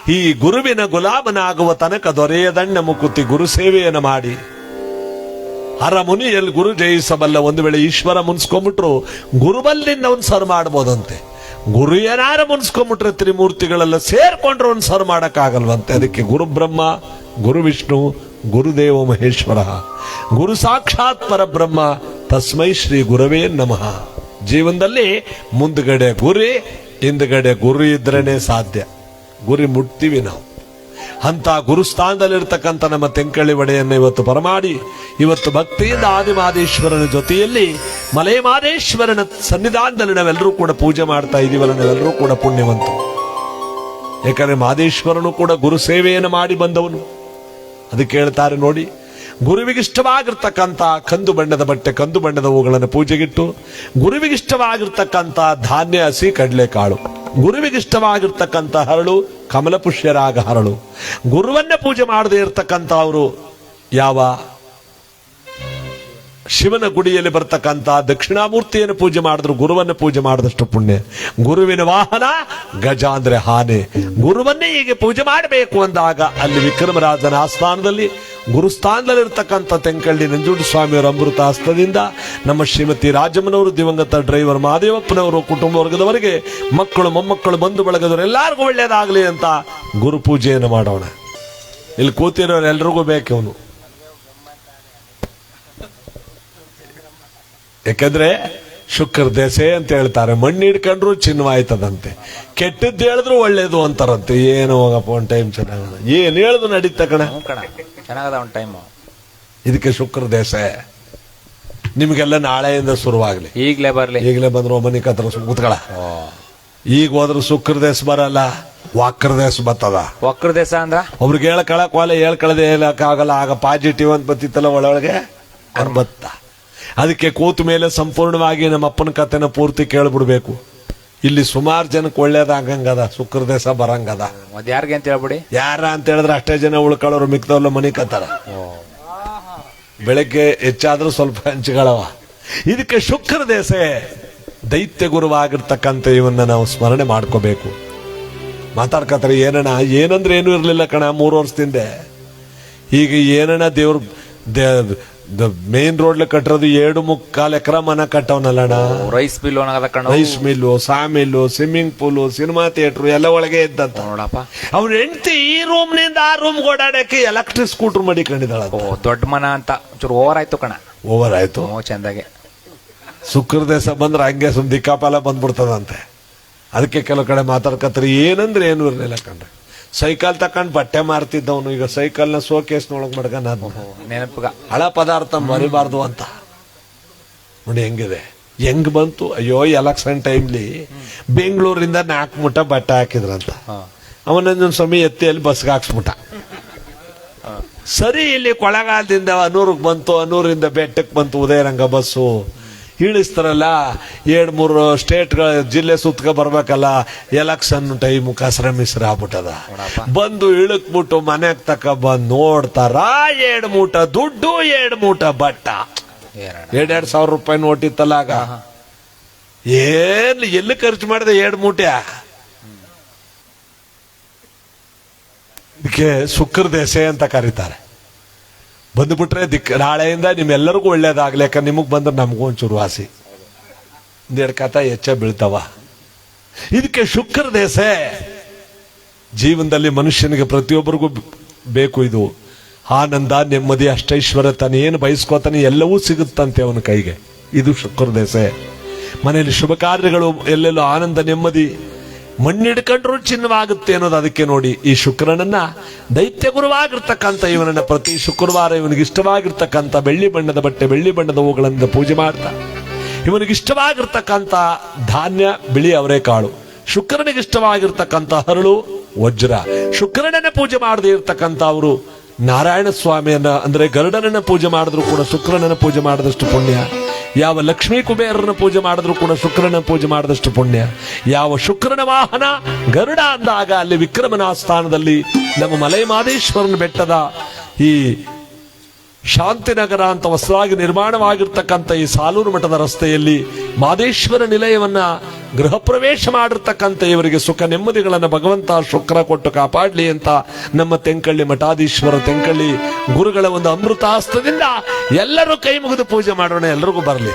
ಈ ಗುರುವಿನ ಗುಲಾಮನಾಗುವ ತನಕ ದೊರೆಯದಣ್ಣ ಮುಕುತಿ ಗುರು ಸೇವೆಯನ್ನು ಮಾಡಿ. ಅರಮುನಿ ಮುನಿಯಲ್ಲಿ ಗುರು ಜಯಿಸಬಲ್ಲ ಒಂದು ವೇಳೆ ಈಶ್ವರ ಮುನ್ಸ್ಕೊಂಡ್ಬಿಟ್ರು ಗುರುಬಲ್ಲಿಂದ ಒಂದು ಸರ್ ಮಾಡ್ಬೋದಂತೆ. ಗುರು ಏನಾರ ಮುನ್ಸ್ಕೊಂಡ್ಬಿಟ್ರೆ ತ್ರಿಮೂರ್ತಿಗಳೆಲ್ಲ ಸೇರ್ಕೊಂಡ್ರೆ ಒಂದು ಸರ್ ಮಾಡೋಕ್ಕಾಗಲ್ವಂತೆ. ಅದಕ್ಕೆ ಗುರು ಬ್ರಹ್ಮ ಗುರು ವಿಷ್ಣು ಗುರುದೇವ ಮಹೇಶ್ವರ. ಗುರು ಸಾಕ್ಷಾತ್ ಪರಬ್ರಹ್ಮ, ತಸ್ಮೈ ಶ್ರೀ ಗುರವೇ ನಮಃ. ಜೀವನದಲ್ಲಿ ಮುಂದ್ಗಡೆ ಗುರಿ, ಹಿಂದ್ಗಡೆ ಗುರು ಇದ್ರೇನೆ ಸಾಧ್ಯ. ಗುರಿ ಮುಟ್ತೀವಿ ನಾವು. ಅಂತ ಗುರುಸ್ಥಾನದಲ್ಲಿರ್ತಕ್ಕಂಥ ನಮ್ಮ ತೆಂಕಳ್ಳಿ ಒಡೆಯನ್ನು ಇವತ್ತು ಬರಮಾಡಿ ಇವತ್ತು ಭಕ್ತಿಯಿಂದ ಆದಿಮಾದೇಶ್ವರನ ಜೊತೆಯಲ್ಲಿ ಮಲೆಮಾದೇಶ್ವರನ ಸನ್ನಿಧಾನದಲ್ಲಿ ನಾವೆಲ್ಲರೂ ಕೂಡ ಪೂಜೆ ಮಾಡ್ತಾ ಇದೀವಲ್ಲ, ನಾವೆಲ್ಲರೂ ಕೂಡ ಪುಣ್ಯವಂತ ಯಾಕಂದ್ರೆ ಮಾದೇಶ್ವರನು ಕೂಡ ಗುರು ಸೇವೆಯನ್ನು ಮಾಡಿ ಬಂದವನು. ಅದಕ್ಕೆ ಹೇಳ್ತಾರೆ ನೋಡಿ ಗುರುವಿಗಿಷ್ಟವಾಗಿರ್ತಕ್ಕಂಥ ಕಂದು ಬಣ್ಣದ ಬಟ್ಟೆ, ಕಂದು ಬಣ್ಣದ ಹೂಗಳನ್ನು ಪೂಜೆಗಿಟ್ಟು ಗುರುವಿಗಿಷ್ಟವಾಗಿರ್ತಕ್ಕಂಥ ಧಾನ್ಯ ಹಸಿ ಕಡಲೆಕಾಳು. ಗುರುವಿಗಿಷ್ಟವಾಗಿರ್ತಕ್ಕಂಥ ಹರಳು ಕಮಲ ಪುಷ್ಯರಾಗ ಹರಳು. ಗುರುವನ್ನೇ ಪೂಜೆ ಮಾಡದೇ ಇರತಕ್ಕಂಥ ಅವರು ಯಾವ? ಶಿವನ ಗುಡಿಯಲ್ಲಿ ಬರ್ತಕ್ಕಂಥ ದಕ್ಷಿಣಾಮೂರ್ತಿಯನ್ನು ಪೂಜೆ ಮಾಡಿದ್ರು, ಗುರುವನ್ನು ಪೂಜೆ ಮಾಡಿದಷ್ಟು ಪುಣ್ಯ. ಗುರುವಿನ ವಾಹನ ಗಜ ಅಂದ್ರೆ ಹಾನೆ. ಗುರುವನ್ನೇ ಹೀಗೆ ಪೂಜೆ ಮಾಡಬೇಕು ಅಂದಾಗ ಅಲ್ಲಿ ವಿಕ್ರಮರಾಜನ ಆಸ್ಥಾನದಲ್ಲಿ ಗುರುಸ್ಥಾನದಲ್ಲಿರ್ತಕ್ಕಂಥ ತೆಂಕಳ್ಳಿ ನಂಜುಂಡ ಸ್ವಾಮಿಯವರ ಅಮೃತ ಹಸ್ತದಿಂದ ನಮ್ಮ ಶ್ರೀಮತಿ ರಾಜಮ್ಮನವರು, ದಿವಂಗತ ಡ್ರೈವರ್ ಮಹಾದೇವಪ್ಪನವರು, ಕುಟುಂಬ ವರ್ಗದವರಿಗೆ, ಮಕ್ಕಳು, ಮೊಮ್ಮಕ್ಕಳು ಬಂಧು ಬಳಗದವರು ಎಲ್ಲರಿಗೂ ಒಳ್ಳೆಯದಾಗಲಿ ಅಂತ ಗುರು ಪೂಜೆಯನ್ನು ಮಾಡೋಣ. ಇಲ್ಲಿ ಕೂತಿರೋರು ಎಲ್ರಿಗೂ ಬೇಕು ಯಾಕಂದ್ರೆ ಶುಕ್ರ ದೆಸೆ ಅಂತ ಹೇಳ್ತಾರೆ. ಮಣ್ಣು ಹಿಡ್ಕೊಂಡ್ರು ಚಿನ್ನವಾಯ್ತದಂತೆ. ಕೆಟ್ಟದ್ದು ಹೇಳಿದ್ರು ಒಳ್ಳೇದು ಅಂತಾರಂತೆ. ಏನು ಹೋಗಪ್ಪ ಒನ್ ಟೈಮ್ ಚೆನ್ನಾಗದ. ಏನು ಹೇಳಿದ್ರು ನಡೀತ ಕಣ? ಚೆನ್ನಾಗದ ಒಂದು ಟೈಮು ಇದಕ್ಕೆ ಶುಕ್ರ ದೇಶ ನಿಮಗೆಲ್ಲ ನಾಳೆಯಿಂದ ಶುರುವಾಗ್ಲಿ. ಈಗಲೇ ಬರಲಿ. ಈಗಲೇ ಬಂದ್ರು ಮನೆ ಕತ್ರ ಕೂತ್ಕಳ. ಈಗ ಹೋದ್ರು ಶುಕ್ರ ದೇಶ ಬರಲ್ಲ ವಾಕ್ರ ದೇಶ ಬರ್ತದ ವಕ್ರ ದೇಶ ಅಂದ್ರ? ಒಬ್ರಿಗೆ ಹೇಳ್ಕೊಳಕ್ ಒಲೆ ಹೇಳಕ್ ಆಗಲ್ಲ. ಆಗ ಪಾಸಿಟಿವ್ ಅಂತ ಬತ್ತಿತ್ತಲ್ಲ ಒಳಗೆ ಅವ್ರು ಬತ್ತ. ಅದಕ್ಕೆ ಕೂತ ಮೇಲೆ ಸಂಪೂರ್ಣವಾಗಿ ನಮ್ಮ ಅಪ್ಪನ ಕಥೆನ ಪೂರ್ತಿ ಕೇಳ್ಬಿಡ್ಬೇಕು. ಇಲ್ಲಿ ಸುಮಾರು ಜನಕ್ಕೆ ಒಳ್ಳೇದಾಗಂಗದ ಶುಕ್ರ ದೇಶ ಬರಂಗದ. ಮತ್ತೆ ಯಾರಿಗೆ ಅಂತ ಹೇಳ್ಬಿಡಿ? ಯಾರ ಅಂತ ಹೇಳಿದ್ರೆ ಅಷ್ಟೇ ಜನ ಉಳ್ಕೊಳ್ಳೋರು ಮಿಕ್ದವ್ರ ಮನೆ ಕತ್ತಾರ ಬೆಳಗ್ಗೆ ಹೆಚ್ಚಾದ್ರೂ ಸ್ವಲ್ಪ ಹಂಚುಗಳವ. ಇದಕ್ಕೆ ಶುಕ್ರ ದೇಶ ದೈತ್ಯ ಗುರುವಾಗಿರ್ತಕ್ಕಂಥ ಇವನ್ನ ನಾವು ಸ್ಮರಣೆ ಮಾಡ್ಕೋಬೇಕು. ಮಾತಾಡ್ಕತ್ತಾರೆ ಏನಣ್ಣ ಏನಂದ್ರೆ ಏನೂ ಇರಲಿಲ್ಲ ಕಣ ಮೂರು ವರ್ಷದಿಂದ. ಈಗ ಏನಣ್ಣ ದೇವ್ರ ಮೇನ್ ರೋಡ್ಲಿ ಕಟ್ಟಿರೋದು ಎರಡು ಮುಕ್ಕಾಲ್ ಎಕರೆ ಮನ ಕಟ್ಟವನಲ್ಲಣ್ಣ. ರೈಸ್ ಮಿಲ್ ರೈಸ್ ಕಣ. Rice mill swimming pool cinema theatre ಎಲ್ಲ ಒಳಗೆ ಇದ್ದಂತ. ನೋಡಪ್ಪ. ಅವ್ನ ಹೆಂಡತಿ ಈ ರೂಮ್ನಿಂದ ಆ ರೂಮ್ ಓಡಾಡಕ್ಕೆ ಎಲೆಕ್ಟ್ರಿಕ್ ಸ್ಕೂಟರ್ ಮಡಿಕೊಂಡಿದ್ದಾಳ ಓ ದೊಡ್ಡ ಮನ ಅಂತ. ಚೂರು ಓವರ್ ಆಯ್ತು ಕಣ. ಓವರ್ ಆಯ್ತು. ಚಂದಾಗೆ. ಶುಕ್ರ ದೇಶ ಬಂದ್ರೆ ಹಂಗೆ ಸುಮ್ ದಿಕ್ಕಾಪಾಲ ಬಂದ್ಬಿಡ್ತದಂತೆ. ಅದಕ್ಕೆ ಕೆಲವು ಕಡೆ ಮಾತಾಡ್ಕತ್ರಿ. ಏನಂದ್ರೆ ಏನು ಇರಲಿಲ್ಲ ಕಣ್ರಿ. ಸೈಕಲ್ ತಕೊಂಡ್ ಬಟ್ಟೆ ಮಾರ್ತಿದ್ದವನು. ಈಗ ಸೈಕಲ್ನ ಶೋಕೇಸ್ನೊಳಗ್ ನಾನು. ನೆನಪುಗ. ಹಳ ಪದಾರ್ಥ ಮರಿಬಾರ್ದು ಅಂತ. ನೋಡಿ ಹೆಂಗಿದೆ. ಹೆಂಗ್ ಬಂತು? ಅಯ್ಯೋ ಎಲೆಕ್ಷನ್ ಟೈಮ್ಲಿ ಬೆಂಗಳೂರಿಂದ ನಾಲ್ಕು ಮುಟ ಬಟ್ಟೆ ಹಾಕಿದ್ರಂತ. ಅವನೊಂದೊಂದು ಸಮಯ ಎತ್ತಿಯಲ್ಲಿ ಬಸ್ಗೆ ಹಾಕ್ಸ್ಬಿಟ್ಟ. ಸರಿ ಇಲ್ಲಿ ಕೊಳಗಾಲದಿಂದ ಅನೂರಿಗೆ ಬಂತು ಅನೂರಿಂದ ಬೆಟ್ಟಕ್ಕೆ ಬಂತು ಉದಯರಂಗ ಬಸ್ಸು. ಇಳಿಸ್ತಾರಲ್ಲ ಎರಡು ಮೂರು ಸ್ಟೇಟ್ಗಳ ಜಿಲ್ಲೆ ಸುತ್ತಕ ಬರ್ಬೇಕಲ್ಲ ಎಲೆಕ್ಷನ್ ಟೈಮ್ ಕಸರ ಮಿಸ್ರ ಆಗ್ಬಿಟ್ಟದ. ಬಂದು ಇಳಕ್ಬಿಟ್ಟು ಮನೆಗ್ ತಕ ಬಂದು ನೋಡ್ತಾರ ಎರಡು ಮೂಟ ದುಡ್ಡು ಎರಡು ಮೂಟ ಬಟ್ಟ. ಎರಡೆರಡು ಸಾವಿರ ರೂಪಾಯಿ ನೋಟ್ ಇತ್ತಲ್ಲ ಆಗ. ಏನ್ ಎಲ್ಲಿ ಖರ್ಚು ಮಾಡಿದೆ ಎರಡು ಮೂಟೆ? ಇದಕ್ಕೆ ಶುಕ್ರ ದೇಸೆ ಅಂತ ಕರೀತಾರೆ. ಬಂದ್ಬಿಟ್ರೆ ದಿಕ್ ನಾಳೆಯಿಂದ ನಿಮ್ಮೆಲ್ಲರಿಗೂ ಒಳ್ಳೇದಾಗ್ಲಿ, ಯಾಕಂದ್ರೆ ನಿಮಗೆ ಬಂದ್ರೆ ನಮಗೂ ಒಂಚೂರು ವಾಸಿ. ಒಂದೆರಡು ಕಥ ಹೆಚ್ಚ ಬೀಳ್ತಾವ. ಇದಕ್ಕೆ ಶುಕ್ರ ದೇಸೆ ಜೀವನದಲ್ಲಿ ಮನುಷ್ಯನಿಗೆ ಪ್ರತಿಯೊಬ್ಬರಿಗೂ ಬೇಕು ಇದು. ಆನಂದ, ನೆಮ್ಮದಿ, ಅಷ್ಟೈಶ್ವರ್ಯ ತಾನು, ಏನು ಬಯಸ್ಕೋತಾನೆ ಎಲ್ಲವೂ ಸಿಗುತ್ತಂತೆ ಅವನ ಕೈಗೆ. ಇದು ಶುಕ್ರ ದೇಸೆ ಮನೆಯಲ್ಲಿ ಶುಭ ಕಾರ್ಯಗಳು, ಎಲ್ಲೆಲ್ಲೋ ಆನಂದ, ನೆಮ್ಮದಿ. ಮಣ್ಣಿಡ್ಕೊಂಡ್ರು ಚಿನ್ನವಾಗುತ್ತೆ ಅನ್ನೋದು ಅದಕ್ಕೆ ನೋಡಿ ಈ ಶುಕ್ರನನ್ನ ದೈತ್ಯ ಗುರುವಾಗಿರ್ತಕ್ಕಂಥ ಇವನನ್ನ ಪ್ರತಿ ಶುಕ್ರವಾರ ಇವನಿಗೆ ಇಷ್ಟವಾಗಿರ್ತಕ್ಕಂಥ ಬೆಳ್ಳಿ ಬಣ್ಣದ ಬಟ್ಟೆ, ಬೆಳ್ಳಿ ಬಣ್ಣದ ಹೂಗಳಿಂದ ಪೂಜೆ ಮಾಡ್ತಾ. ಇವನಿಗೆ ಇಷ್ಟವಾಗಿರ್ತಕ್ಕಂಥ ಧಾನ್ಯ, ಬಿಳಿ ಅವರೆಕಾಳು. ಶುಕ್ರನಿಗೆ ಇಷ್ಟವಾಗಿರ್ತಕ್ಕಂಥ ಹರಳು, ವಜ್ರ. ಶುಕ್ರನನ್ನ ಪೂಜೆ ಮಾಡದೇ ಇರ್ತಕ್ಕಂಥ ಅವರು ನಾರಾಯಣ ಸ್ವಾಮಿಯನ್ನ ಅಂದ್ರೆ ಗರುಡನನ್ನ ಪೂಜೆ ಮಾಡಿದ್ರು ಕೂಡ ಶುಕ್ರನನ್ನ ಪೂಜೆ ಮಾಡಿದಷ್ಟು ಪುಣ್ಯ. ಯಾವ ಲಕ್ಷ್ಮೀ ಕುಬೇರನ ಪೂಜೆ ಮಾಡಿದ್ರು ಕೂಡ ಶುಕ್ರನ ಪೂಜೆ ಮಾಡಿದಷ್ಟು ಪುಣ್ಯ. ಯಾವ ಶುಕ್ರನ ವಾಹನ ಗರುಡ ಅಂದಾಗ ಅಲ್ಲಿ ವಿಕ್ರಮನ ಸ್ಥಾನದಲ್ಲಿ ನಮ್ಮ ಮಲೈ ಮಾದೇಶ್ವರನ ಬೆಟ್ಟದ ಈ ಶಾಂತಿನಗರ ಅಂತ ಹೊಸದಾಗಿ ನಿರ್ಮಾಣವಾಗಿರ್ತಕ್ಕಂಥ ಈ ಸಾಲೂರು ಮಠದ ರಸ್ತೆಯಲ್ಲಿ ಮಾದೇಶ್ವರ ನಿಲಯವನ್ನ ಗೃಹ ಪ್ರವೇಶ ಮಾಡಿರ್ತಕ್ಕಂಥ ಇವರಿಗೆ ಸುಖ ನೆಮ್ಮದಿಗಳನ್ನು ಭಗವಂತ ಶುಕ್ರ ಕೊಟ್ಟು ಕಾಪಾಡಲಿ ಅಂತ ನಮ್ಮ ತೆಂಕಳ್ಳಿ ಮಠಾಧೀಶ್ವರ ತೆಂಕಳ್ಳಿ ಗುರುಗಳ ಒಂದು ಅಮೃತಾಸ್ತ್ರದಿಂದ ಎಲ್ಲರೂ ಕೈ ಮುಗಿದು ಪೂಜೆ ಮಾಡೋಣ ಎಲ್ಲರಿಗೂ ಬರಲಿ.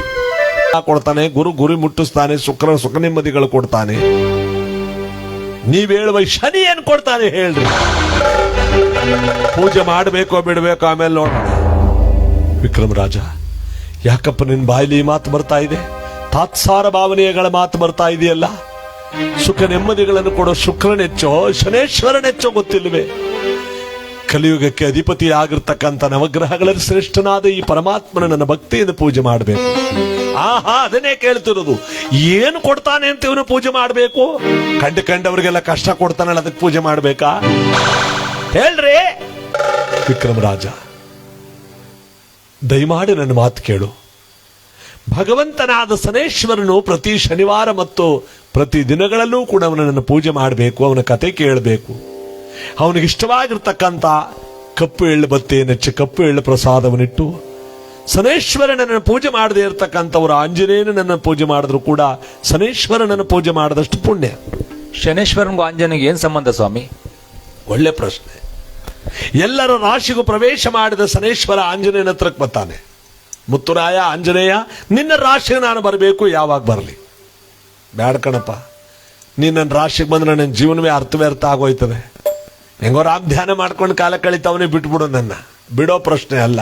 ಕೊಡ್ತಾನೆ, ಗುರು ಗುರಿ ಮುಟ್ಟಿಸ್ತಾನೆ ಶುಕ್ರ ಸುಖ ನೆಮ್ಮದಿಗಳು ಕೊಡ್ತಾನೆ. ನೀವು ಹೇಳುವ ಶನಿ ಏನ್ ಕೊಡ್ತಾನೆ ಹೇಳ್ರಿ. ಪೂಜೆ ಮಾಡಬೇಕೋ ಬಿಡಬೇಕೋ ಆಮೇಲೆ ನೋಡೋಣ. ವಿಕ್ರಮ ರಾಜ ಯಾಕಪ್ಪ ನಿನ್ನ ಬಾಯಲ್ಲಿ ಮಾತು ಬರ್ತಾ ಇದೆ? ತಾತ್ಸಾರ ಭಾವನೆಗಳ ಮಾತು ಬರ್ತಾ ಇದೆಯಲ್ಲ? ಸುಖ ನೆಮ್ಮದಿಗಳನ್ನು ಕೊಡೋ ಶುಕ್ರನೆಚ್ಚೋ, ಶನೇಶ್ವರನೆಚ್ಚೋ ಗೊತ್ತಿಲ್ವೇ ಕಲಿಯುಗಕ್ಕೆ ಅಧಿಪತಿ ಆಗಿರ್ತಕ್ಕಂಥ ನವಗ್ರಹಗಳಲ್ಲಿ ಶ್ರೇಷ್ಠನಾದ ಈ ಪರಮಾತ್ಮನ ನನ್ನ ಭಕ್ತಿಯಿಂದ ಪೂಜೆ ಮಾಡಬೇಕು. ಆಹಾ, ಅದನ್ನೇ ಕೇಳ್ತಿರೋದು. ಏನು ಕೊಡ್ತಾನೆ ಅಂತ ಇವನು ಪೂಜೆ ಮಾಡಬೇಕು? ಕಂಡು ಕಂಡವರಿಗೆಲ್ಲ ಕಷ್ಟ ಕೊಡ್ತಾನಲ್ಲ, ಅದಕ್ಕೆ ಪೂಜೆ ಮಾಡಬೇಕಾ? ಹೇಳ್ರಿ. ವಿಕ್ರಮ ರಾಜ ದಯಮಾಡಿ ನನ್ನ ಮಾತು ಕೇಳು. ಭಗವಂತನಾದ ಸನೇಶ್ವರನು ಪ್ರತಿ ಶನಿವಾರ ಮತ್ತು ಪ್ರತಿ ದಿನಗಳಲ್ಲೂ ಕೂಡ ಅವನನ್ನು ಪೂಜೆ ಮಾಡಬೇಕು ಅವನ ಕತೆ ಕೇಳಬೇಕು. ಅವನಿಗೆ ಇಷ್ಟವಾಗಿರ್ತಕ್ಕಂಥ ಕಪ್ಪು ಎಳ್ಳು ಬತ್ತೆ ನೆಚ್ಚ ಕಪ್ಪು ಎಳ್ಳು ಪ್ರಸಾದವನ್ನಿಟ್ಟು ಸನೇಶ್ವರನನ್ನು ಪೂಜೆ ಮಾಡದೇ ಇರತಕ್ಕಂಥವ್ರು ಆಂಜನೇಯನನ್ನು ಪೂಜೆ ಮಾಡಿದ್ರು ಕೂಡ ಸನೇಶ್ವರನನ್ನು ಪೂಜೆ ಮಾಡಿದಷ್ಟು ಪುಣ್ಯ. ಶನೇಶ್ವರನ್ಗೂ ಆಂಜನೇಯಗೆ ಏನು ಸಂಬಂಧ ಸ್ವಾಮಿ? ಒಳ್ಳೆ ಪ್ರಶ್ನೆ. ಎಲ್ಲರ ರಾಶಿಗೂ ಪ್ರವೇಶ ಮಾಡಿದ ಸನೇಶ್ವರ ಆಂಜನೇಯನ ಹತ್ರಕ್ಕೆ ಬರ್ತಾನೆ. ಮುತ್ತುರಾಯ, ಆಂಜನೇಯ, ನಿನ್ನ ರಾಶಿಗೆ ನಾನು ಬರಬೇಕು, ಯಾವಾಗ ಬರಲಿ? ಬ್ಯಾಡ ಕಣಪ್ಪ. ನೀನು ನನ್ನ ರಾಶಿಗೆ ಬಂದ್ರೆ ನನ್ನ ಜೀವನವೇ ಅರ್ಥವ್ಯರ್ಥ ಆಗೋಯ್ತದೆ. ಹೆಂಗೋ ರಾಮ್ ಧ್ಯಾನ ಮಾಡ್ಕೊಂಡು ಕಾಲ ಕಳಿತವನೇ ಬಿಟ್ಬಿಡು ನನ್ನ. ಬಿಡೋ ಪ್ರಶ್ನೆ ಅಲ್ಲ.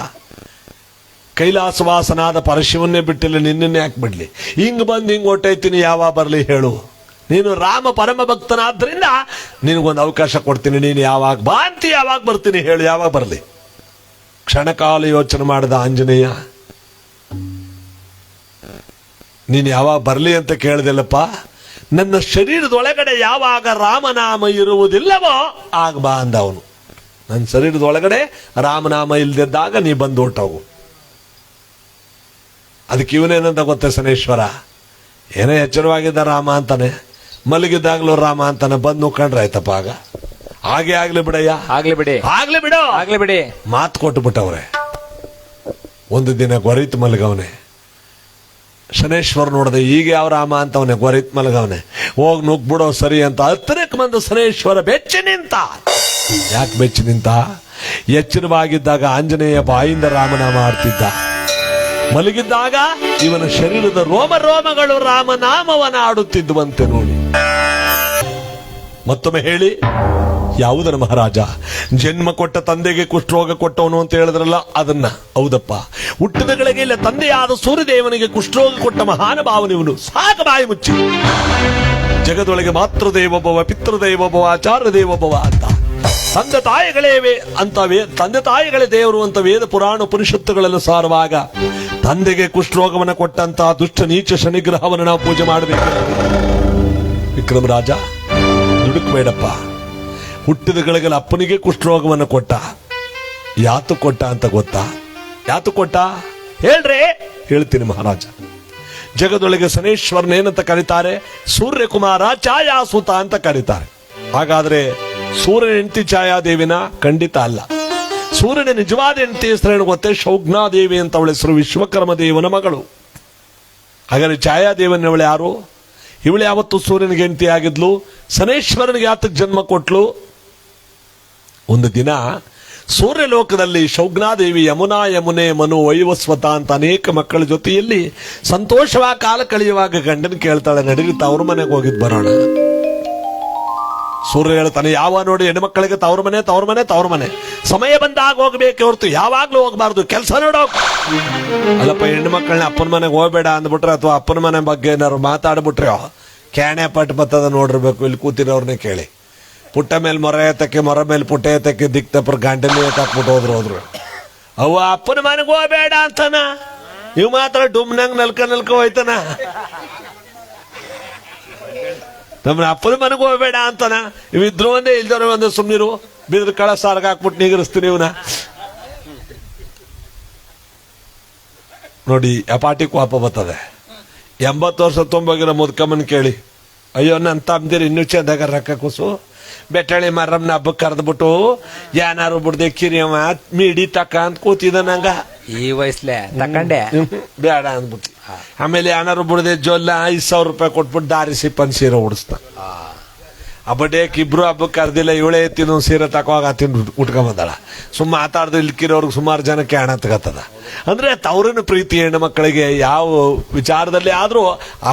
ಕೈಲಾಸವಾಸನಾದ ಪರಶಿವನ್ನೇ ಬಿಟ್ಟಿಲ್ಲ, ನಿನ್ನನ್ನೇ ಯಾಕೆ ಬಿಡಲಿ? ಹಿಂಗೆ ಬಂದು ಹಿಂಗೆ ಹೊಟ್ಟೈತೀನಿ ಯಾವಾಗ ಬರಲಿ ಹೇಳು. ನೀನು ರಾಮ ಪರಮ ಭಕ್ತನಾದ್ರಿಂದ ನಿನಗೊಂದು ಅವಕಾಶ ಕೊಡ್ತೀನಿ. ನೀನು ಯಾವಾಗ ಬಾ ಅಂತ ಯಾವಾಗ ಬರ್ತೀನಿ ಹೇಳು, ಯಾವಾಗ ಬರಲಿ? ಕ್ಷಣಕಾಲ ಯೋಚನೆ ಮಾಡಿದ ಆಂಜನೇಯ, ನೀನು ಯಾವಾಗ ಬರಲಿ ಅಂತ ಕೇಳಿದೆಲ್ಲಪ್ಪ, ನನ್ನ ಶರೀರದೊಳಗಡೆ ಯಾವಾಗ ರಾಮನಾಮ ಇರುವುದಿಲ್ಲವೋ ಆಗ ಬಾ ಅಂದ ಅವನು ನನ್ನ ಶರೀರದೊಳಗಡೆ ರಾಮನಾಮ ಇಲ್ದಿದ್ದಾಗ ನೀ ಬಂದು ಹೊಟ್ಟೋಗು. ಅದಕ್ಕೆ ಇವನೇನಂತ ಗೊತ್ತ ಸನೇಶ್ವರ? ಏನೋ ಎಚ್ಚರವಾಗಿದ್ದ ರಾಮ ಅಂತಾನೆ. ಮಲಗಿದ್ದಾಗ್ಲೂ ರಾಮ ಅಂತಾನೆ ಬಂದು ನುಕ್ಕಂಡ್ರೆ ಆಯ್ತಪ್ಪ ಆಗ? ಹಾಗೆ ಆಗ್ಲಿ ಬಿಡಯ್ಯ. ಆಗ್ಲಿ ಬಿಡಿ. ಆಗ್ಲಿ ಬಿಡು. ಆಗ್ಲಿ ಬಿಡಿ. ಮಾತು ಕೊಟ್ಟು ಬಿಟ್ಟವ್ರೆ ಒಂದು ದಿನ ಗೊರಿತ್ ಮಲಗವನೆ. ಶನೇಶ್ವರ ನೋಡಿದೆ ಈಗ ಯಾವ ರಾಮ ಅಂತವನೆ? ಗೊರಿತ್ ಮಲಗವನೆ. ಹೋಗ್ ನುಗ್ಬಿಡೋ ಸರಿ ಅಂತ ಹತ್ತಿರಕ್ಕೆ ಬಂದು ಶನೇಶ್ವರ ಬೆಚ್ಚಿ ನಿಂತ. ಯಾಕೆ ಬೆಚ್ಚಿ ನಿಂತ? ಎಚ್ಚರವಾಗಿದ್ದಾಗ ಆಂಜನೇಯ ಬಾಯಿಂದ ರಾಮನಾಮ ಆಡ್ತಿದ್ದ ಮಲಗಿದ್ದಾಗ ಇವನ ಶರೀರದ ರೋಮ ರೋಮಗಳು ರಾಮನಾಮವನ ಆಡುತ್ತಿದ್ದುವಂತೆ ನೋಡಿ. ಮತ್ತೊಮ್ಮೆ ಹೇಳಿ ಯಾವುದರ ಮಹಾರಾಜ? ಜನ್ಮ ಕೊಟ್ಟ ತಂದೆಗೆ ಕುಷ್ಠರೋಗ ಕೊಟ್ಟವನು ಅಂತ ಹೇಳಿದ್ರಲ್ಲ, ಅದನ್ನ. ಹೌದಪ್ಪ. ಹುಟ್ಟಿದಗಳಿಗೆ ಇಲ್ಲ, ತಂದೆಯಾದ ಸೂರ್ಯದೇವನಿಗೆ ಕುಷ್ಠರೋಗ ಕೊಟ್ಟ ಮಹಾನ ಭಾವನೆಯವನು ಸಾಕ ಬಾಯಿ ಮುಚ್ಚಿ. ಜಗದೊಳಗೆ ಮಾತೃ ದೇವೋಭವ ಪಿತೃ ದೇವೋಭವ ಆಚಾರ್ಯ ದೇವೋಭವ ಅಂತ. ತಂದೆ ತಾಯಿಗಳೇವೆ ಅಂತ ವೇ ತಂದೆ ತಾಯಿಗಳೇ ದೇವರು ಅಂತ ವೇದ ಪುರಾಣ ಉಪನಿಷತ್ತುಗಳೆಲ್ಲ ಸಾರುವಾಗ, ತಂದೆಗೆ ಕುಷ್ಠರೋಗವನ್ನು ಕೊಟ್ಟಂತಹ ದುಷ್ಟ ನೀಚ ಶನಿಗ್ರಹವನ್ನು ನಾವು ಪೂಜೆ ಮಾಡಬೇಕು. ವಿಕ್ರಮ ರಾಜ ದುಡುಕ್ಬೇಡಪ್ಪ. ಹುಟ್ಟಿದ ಅಪ್ಪನಿಗೆ ಕುಷ್ಠರೋಗವನ್ನು ಕೊಟ್ಟ. ಯಾತು ಕೊಟ್ಟ ಅಂತ ಗೊತ್ತಾ? ಯಾತು ಕೊಟ್ಟ? ಹೇಳ್ರಿ. ಹೇಳ್ತೀನಿ ಮಹಾರಾಜ. ಜಗದೊಳಗೆ ಏನಂತ ಕರೀತಾರೆ, ಸೂರ್ಯಕುಮಾರ ಛಾಯಾಸುತ ಅಂತ ಕರೀತಾರೆ. ಹಾಗಾದ್ರೆ ಸೂರ್ಯನ ಹೆಂಡತಿ ಛಾಯಾದೇವಿನ ಖಂಡಿತ ಅಲ್ಲ. ಸೂರ್ಯನ ನಿಜವಾದ ಹೆಂಡತಿ ಹೆಸರು ಏನು ಗೊತ್ತೇ? ಶೌಗ್ನಾದೇವಿ ಅಂತ ಅವಳ ಹೆಸರು ವಿಶ್ವಕರ್ಮ ದೇವನ ಮಗಳು. ಹಾಗಾದ್ರೆ ಛಾಯಾದೇವನವಳು ಯಾರು? ಇವಳು ಯಾವತ್ತು ಸೂರ್ಯನಿಗೆ ಹೆಂಡತಿ ಆಗಿದ್ಲು ಸನೇಶ್ವರನಿಗೆ ಯಾತಕ್ಕೆ ಜನ್ಮ ಕೊಟ್ಲು. ಒಂದು ದಿನ ಸೂರ್ಯಲೋಕದಲ್ಲಿ ಶೌಗ್ನಾದೇವಿ ಯಮುನಾ ಯಮುನೆ ಮನು ವೈವಸ್ವತ ಅಂತ ಅನೇಕ ಮಕ್ಕಳ ಜೊತೆಯಲ್ಲಿ ಸಂತೋಷವಾಗಿ ಕಾಲ ಕಳೆಯುವಾಗ ಗಂಡನ ಕೇಳ್ತಾಳೆ ನಡೀತಾ ಅವ್ರ ಮನೆಗೆ ಹೋಗಿದ್ದು ಬರೋಣ. ಸೂರ್ಯ ಹೇಳ್ತಾನೆ, ಯಾವ ನೋಡಿ ಹೆಣ್ಮಕ್ಳಿಗೆ ತವ್ರ ಮನೆ ತವ್ರ ಮನೆ ತವ್ರ ಮನೆ. ಸಮಯ ಬಂದಾಗ ಹೋಗ್ಬೇಕು ಹೊರತು ಯಾವಾಗ್ಲೂ ಹೋಗ್ಬಾರ್ದು, ಕೆಲಸ ನೋಡೋ. ಅಲ್ಲಪ್ಪ, ಹೆಣ್ಣು ಮಕ್ಕಳನ್ನ ಅಪ್ಪನ ಮನೆಗೆ ಹೋಗ್ಬೇಡ ಅಂದ್ಬಿಟ್ರೆ ಅಥವಾ ಅಪ್ಪನ ಮನೆ ಬಗ್ಗೆ ಏನಾದ್ರು ಮಾತಾಡ್ಬಿಟ್ರೆ ಕ್ಯಾಣೆ ಪಟ್ ಬತ್ತದ ನೋಡಿರ್ಬೇಕು, ಇಲ್ಲಿ ಕೂತಿರೋರ್ನೇ ಕೇಳಿ. ಪುಟ್ಟ ಮೇಲೆ ಮೊರ ಎತ್ತಕ್ಕೆ, ಮೊರ ಮೇಲೆ ಪುಟ್ಟ ಎತ್ತಕ್ಕೆ ದಿಕ್ ತಪ್ಪರ ಗಂಟಲಿ ಎತ್ತಾಕ್ಬಿಟ್ಟು ಹೋದ್ರು ಹೋದ್ರು. ಅವ ಅಪ್ಪನ ಮನೆಗೆ ಹೋಗ್ಬೇಡ ಅಂತಾನ. ಇವ್ ಮಾತ್ರ ಡುಮ್ನಂಗ್ ನಲ್ಕ ನಲ್ಕ ಹೋಯ್ತಾನ. ನಮ್ಮ ಅಪ್ಪನ ಮನೆಗೆ ಹೋಗ್ಬೇಡ ಅಂತನ. ಇವಿದ್ರು ಒಂದೇ, ಇಲ್ದವ್ರೆ ಒಂದೇ ಸುಮ್ನಿರು. ಬಿದ್ರ ಕಳ ಸಾರ್ಗ ಹಾಕ್ಬಿಟ್ಟು ನಿಗರಿಸ್ತೀನಿ ಇವನ. ನೋಡಿ, ಅಪಾಟಿ ಕೋಪ ಬರ್ತದೆ. ಎಂಬತ್ತು ವರ್ಷ ತುಂಬೋಗಿರೋ ಮುದ್ಕಮ್ಮನ್ ಕೇಳಿ, ಅಯ್ಯೋ ನನ್ನ ತಮ್ಮದಿರಿ ಇನ್ನೂ ಚೆಂದಾಗ ರೊಕ್ಕ ಕೂಸು ಬೆಟ್ಟಳಿ ಮರಮ್ನ ಹಬ್ಬಕ್ಕೆ ಕರೆದ್ಬಿಟ್ಟು ಏನಾರು ಬಿಡ್ದೆ ಕಿರಿಯವ ಮೀಡಿ ತಕ್ಕ ಅಂತ ಕೂತಿದ ನಂಗ. ಈ ವಯಸ್ಸಲೆ ತಕಂಡೆ? ಬೇಡ ಅಂದ್ಬಿಟ್ಟು. ಆಮೇಲೆ ಏನಾರು ಬಿಡ್ದೆ ಜೊಲ್ಲ ಐದು ಸಾವಿರ ರೂಪಾಯಿ ಕೊಟ್ಬಿಟ್ಟು ದಾರಿ ಸಿಪ್ಪನ್ ಸೀರೆ ಉಡಿಸ್ತ ಆ ಬಡ್ಡೆಕ್ ಇಬ್ರು ಹಬ್ಬಕ್ಕೆ ಕರ್ದಿಲ್ಲ ಇವಳೇ ಎತ್ತಿನ ಸೀರೆ ತಕೋವಾಗ ತಿಂದು ಉಟ್ಕೊಂಬಂದಾಳ. ಸುಮ್ಮ ಮಾತಾಡ್ದು ಇಲ್ಕಿರೋರ್ಗೆ ಸುಮಾರು ಜನಕ್ಕೆ ಹಣ ತಗತ್ತದ. ಅಂದರೆ ತವರಿನ ಪ್ರೀತಿ ಹೆಣ್ಣು ಮಕ್ಕಳಿಗೆ ಯಾವ ವಿಚಾರದಲ್ಲಿ ಆದರೂ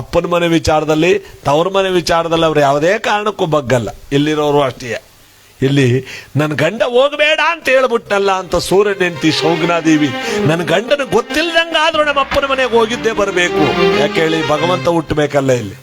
ಅಪ್ಪನ ಮನೆ ವಿಚಾರದಲ್ಲಿ, ತವ್ರ ಮನೆ ವಿಚಾರದಲ್ಲಿ ಅವ್ರು ಯಾವುದೇ ಕಾರಣಕ್ಕೂ ಬಗ್ಗಲ್ಲ. ಇಲ್ಲಿರೋರು ಅಷ್ಟೇ. ಇಲ್ಲಿ ನನ್ನ ಗಂಡ ಹೋಗಬೇಡ ಅಂತ ಹೇಳ್ಬಿಟ್ನಲ್ಲ ಅಂತ ಹೆಂಡತಿ ಶೌಗ್ನಾದೇವಿ. ನನ್ನ ಗಂಡನ ಗೊತ್ತಿಲ್ಲದಂಗಾದ್ರೂ ನಮ್ಮ ಅಪ್ಪನ ಮನೆಗೆ ಹೋಗಿದ್ದೇ ಬರಬೇಕು. ಯಾಕೆ ಹೇಳಿ, ಭಗವಂತ ಹುಟ್ಟಬೇಕಲ್ಲ ಇಲ್ಲಿ.